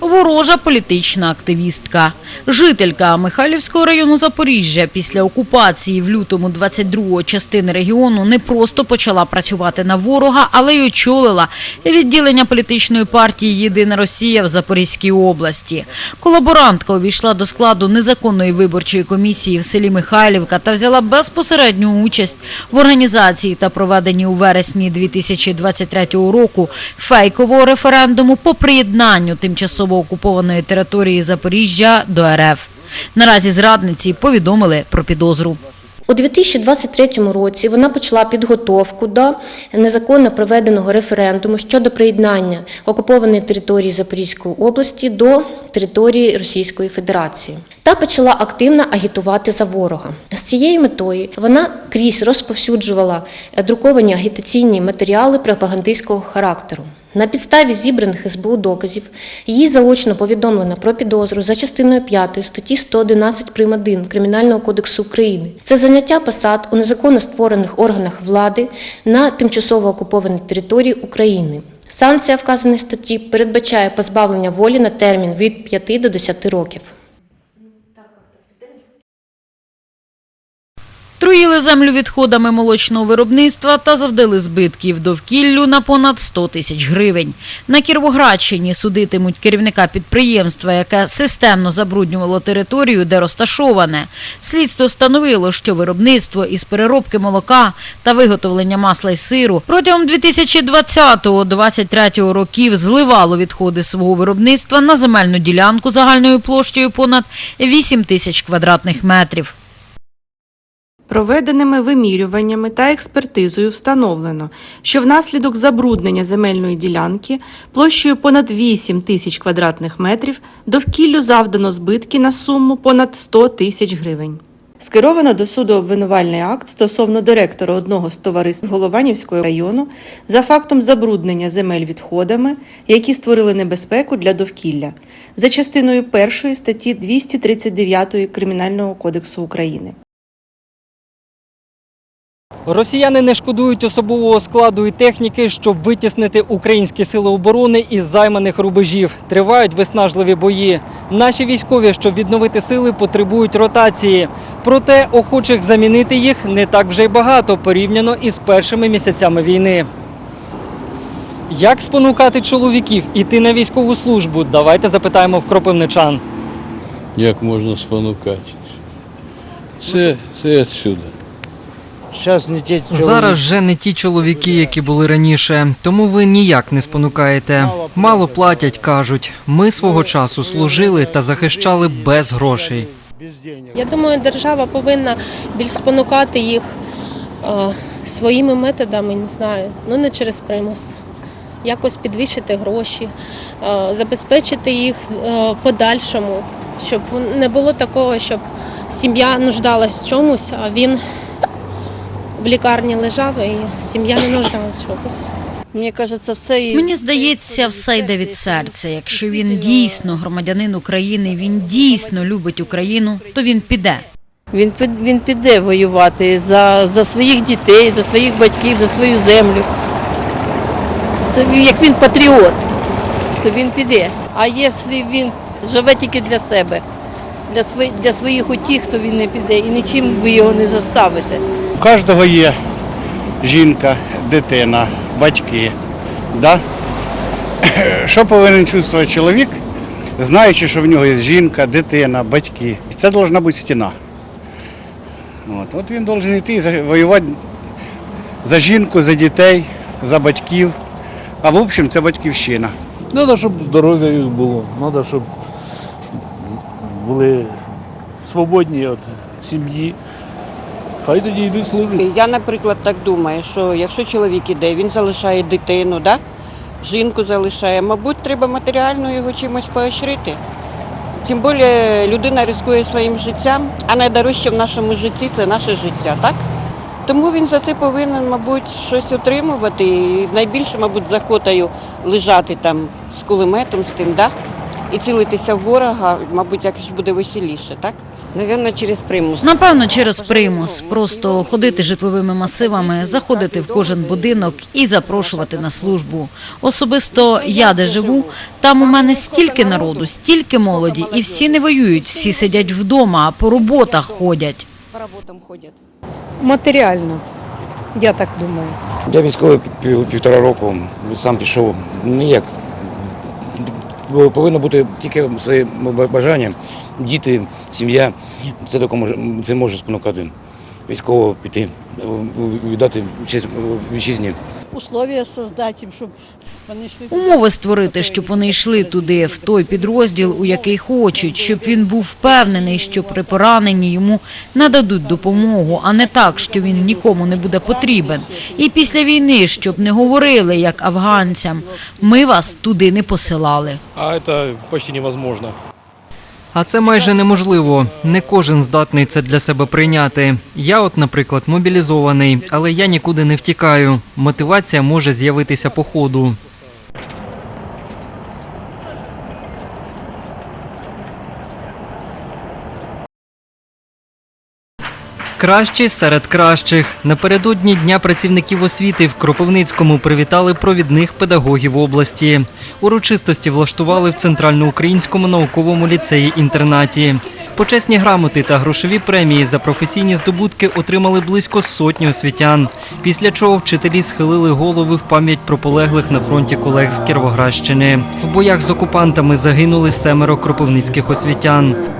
Ворожа політична активістка. Жителька Михайлівського району Запоріжжя після окупації в лютому 22-го частини регіону не просто почала працювати на ворога, але й очолила відділення політичної партії «Єдина Росія» в Запорізькій області. Колаборантка увійшла до складу незаконної виборчої комісії в селі Михайлівка та взяла безпосередню участь в організації та проведенні у вересні 2023 року фейкового референдуму по приєднанню тимчасово окупованої території Запоріжжя до РФ. Наразі зрадниці повідомили про підозру. У 2023 році вона почала підготовку до незаконно проведеного референдуму щодо приєднання окупованої території Запорізької області до території Російської Федерації та почала активно агітувати за ворога. З цією метою вона крізь розповсюджувала друковані агітаційні матеріали пропагандистського характеру. На підставі зібраних СБУ доказів її заочно повідомлено про підозру за частиною 5 статті 111 прим. 1 Кримінального кодексу України. Це заняття посад у незаконно створених органах влади на тимчасово окупованій території України. Санкція вказаної статті передбачає позбавлення волі на термін від 5 до 10 років. Труїли землю відходами молочного виробництва та завдали збитків довкіллю на понад 100 тисяч гривень. На Кіровоградщині судитимуть керівника підприємства, яке системно забруднювало територію, де розташоване. Слідство встановило, що виробництво із переробки молока та виготовлення масла й сиру протягом 2020-2023 років зливало відходи свого виробництва на земельну ділянку загальною площею понад 8 тисяч квадратних метрів. Проведеними вимірюваннями та експертизою встановлено, що внаслідок забруднення земельної ділянки площею понад 8 тисяч квадратних метрів довкіллю завдано збитки на суму понад 100 тисяч гривень. Скеровано до суду обвинувальний акт стосовно директора одного з товариств Голованівського району за фактом забруднення земель відходами, які створили небезпеку для довкілля, за частиною першої статті 239 Кримінального кодексу України. Росіяни не шкодують особового складу і техніки, щоб витіснити українські сили оборони із займаних рубежів. Тривають виснажливі бої. Наші військові, щоб відновити сили, потребують ротації. Проте охочих замінити їх не так вже й багато порівняно із першими місяцями війни. Як спонукати чоловіків іти на військову службу? Давайте запитаємо в кропивничан. Як можна спонукати? Це, це відсюди. Зараз не ті Зараз вже не ті чоловіки, які були раніше, тому ви ніяк не спонукаєте. Мало платять, кажуть. Ми свого часу служили та захищали без грошей. Я думаю, держава повинна більш спонукати їх е, своїми методами, не знаю, ну не через примус. Якось підвищити гроші, е, забезпечити їх е, подальшому, щоб не було такого, щоб сім'я нуждалась в чомусь, а він в лікарні лежав і сім'я не нуждалась в чомусь. Мені кажеться, все і Мені здається, все йде від серця. Якщо він дійсно громадянин України, він дійсно любить Україну, то він піде. він під- він піде воювати за, за своїх дітей, за своїх батьків, за свою землю. Це він- як він патріот, то він піде. А якщо він живе тільки для себе, для своїх, для своїх утіх, то він не піде і нічим ви його не заставите. Кожного є жінка, дитина, батьки. Да? Що повинен чувствувати чоловік, знаючи, що в нього є жінка, дитина, батьки. Це повинна бути стіна. От, От він повинен йти і воювати за жінку, за дітей, за батьків. А в общем, це батьківщина. Треба, щоб здоров'я їх було. Треба, щоб були свободні від сім'ї. Хай тоді йдуть служити. Я, наприклад, так думаю, що якщо чоловік іде, він залишає дитину, да? жінку залишає, мабуть, треба матеріально його чимось поощрити. Тим більше людина ризикує своїм життям, а найдорожче в нашому житті це наше життя, так? Тому він за це повинен, мабуть, щось отримувати. І найбільше, мабуть, з охотою лежати там з кулеметом, з тим, да? і цілитися в ворога, мабуть, якось буде веселіше, так? Навірно, через примус. Напевно, через примус. Просто ходити житловими масивами, заходити в кожен будинок і запрошувати на службу. Особисто я де живу, там у мене стільки народу, стільки молоді, і всі не воюють, всі сидять вдома, а по роботах ходять. По роботам ходять. Матеріально, я так думаю. Я військовий пів- півтора року, сам пішов. Ніяк. Повинно бути тільки своє бажання, діти, сім'я. Це допоможе, це може спонукати військового піти, віддати честь вітчизні. Условия создати їм, щоб вони йшли. Умови створити, щоб вони йшли туди, в той підрозділ, у який хочуть, щоб він був впевнений, що при пораненні йому нададуть допомогу, а не так, що він нікому не буде потрібен. І після війни, щоб не говорили, як афганцям, ми вас туди не посилали. А це почти невозможно. А це майже неможливо. Не кожен здатний це для себе прийняти. Я, от, наприклад, мобілізований, але я нікуди не втікаю. Мотивація може з'явитися по ходу. Кращі серед кращих. Напередодні Дня працівників освіти в Кропивницькому привітали провідних педагогів області. Урочистості влаштували в Центральноукраїнському науковому ліцеї-інтернаті. Почесні грамоти та грошові премії за професійні здобутки отримали близько сотні освітян. Після чого вчителі схилили голови в пам'ять про полеглих на фронті колег з Кіровоградщини. В боях з окупантами загинули семеро кропивницьких освітян.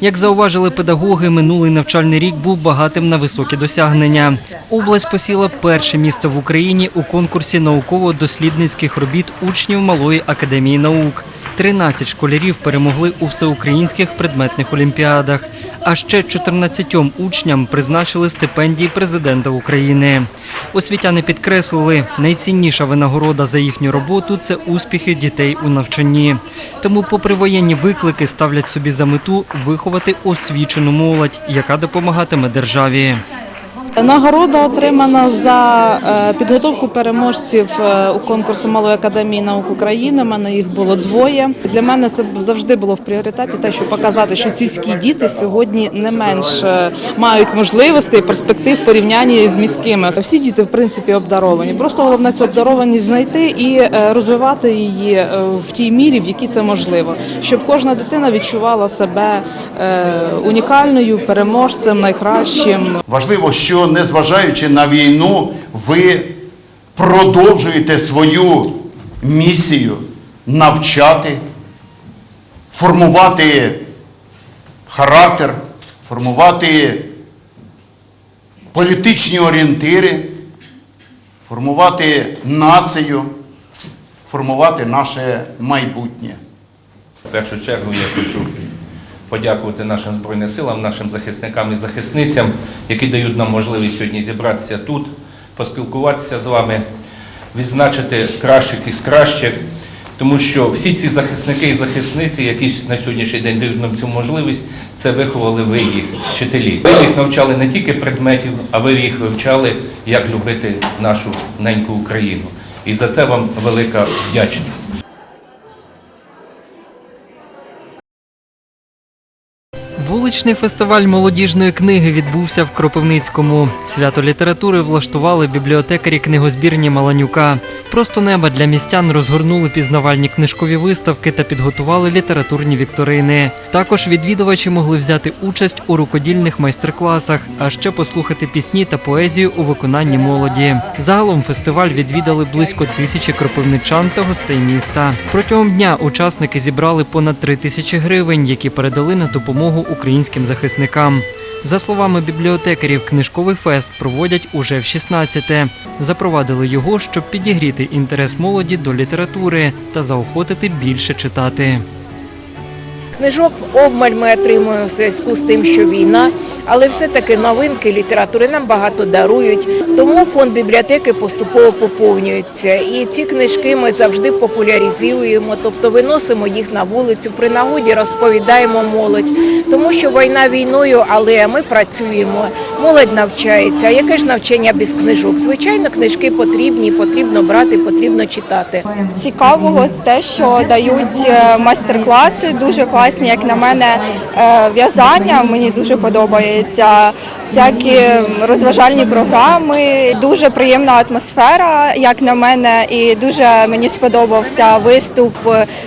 Як зауважили педагоги, минулий навчальний рік був багатим на високі досягнення. Область посіла перше місце в Україні у конкурсі науково-дослідницьких робіт учнів Малої академії наук. 13 школярів перемогли у всеукраїнських предметних олімпіадах, а ще 14 учням призначили стипендії президента України. Освітяни підкреслили, найцінніша винагорода за їхню роботу це успіхи дітей у навчанні. Тому, попри воєнні виклики, ставлять собі за мету виховати освічену молодь, яка допомагатиме державі. Нагорода отримана за е, підготовку переможців е, у конкурсі Малої академії наук України. У мене їх було двоє. Для мене це завжди було в пріоритеті, те, щоб показати, що сільські діти сьогодні не менш е, мають можливостей перспектив в порівнянні з міськими. Всі діти, в принципі, обдаровані. Просто головне цю обдарованість знайти і розвивати її в тій мірі, в якій це можливо, щоб кожна дитина відчувала себе унікальною, переможцем, найкращим. Важливо, що незважаючи на війну, ви продовжуєте свою місію навчати, формувати характер, формувати політичні орієнтири, формувати націю, формувати наше майбутнє. В першу чергу я хочу подякувати нашим Збройним силам, нашим захисникам і захисницям, які дають нам можливість сьогодні зібратися тут, поспілкуватися з вами, відзначити кращих із кращих. Тому що всі ці захисники і захисниці, які на сьогоднішній день дають нам цю можливість, це виховали ви їх, вчителі. Ви їх навчали не тільки предметів, а ви їх вивчали, як любити нашу неньку Україну. І за це вам велика вдячність. Вуличний фестиваль молодіжної книги відбувся в Кропивницькому. Свято літератури влаштували бібліотекарі книгозбірні Маланюка. Просто неба для містян розгорнули пізнавальні книжкові виставки та підготували літературні вікторини. Також відвідувачі могли взяти участь у рукодільних майстер-класах, а ще послухати пісні та поезію у виконанні молоді. Загалом фестиваль відвідали близько тисячі кропивничан та гостей міста. Протягом дня учасники зібрали понад три тисячі гривень, які передали на допомогу українським захисникам. За словами бібліотекарів, книжковий фест проводять уже в 16-те. Запровадили його, щоб підігріти інтерес молоді до літератури та заохотити більше читати. Книжок обмаль ми отримуємо в зв'язку з тим, що війна, але все-таки новинки літератури нам багато дарують. Тому фонд бібліотеки поступово поповнюється. І ці книжки ми завжди популяризуємо, тобто виносимо їх на вулицю, при нагоді розповідаємо молодь. Тому що війна війною, але ми працюємо, молодь навчається. А яке ж навчання без книжок? Звичайно, книжки потрібні, потрібно брати, потрібно читати. Цікавого те, що дають е, майстер-класи, дуже класні класні, як на мене, е, в'язання. Мені дуже подобається. Всякі розважальні програми, дуже приємна атмосфера, як на мене, і дуже мені сподобався виступ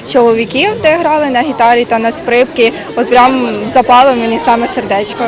чоловіків, де грали на гітарі та на скрипці. От прям запало мені саме сердечко.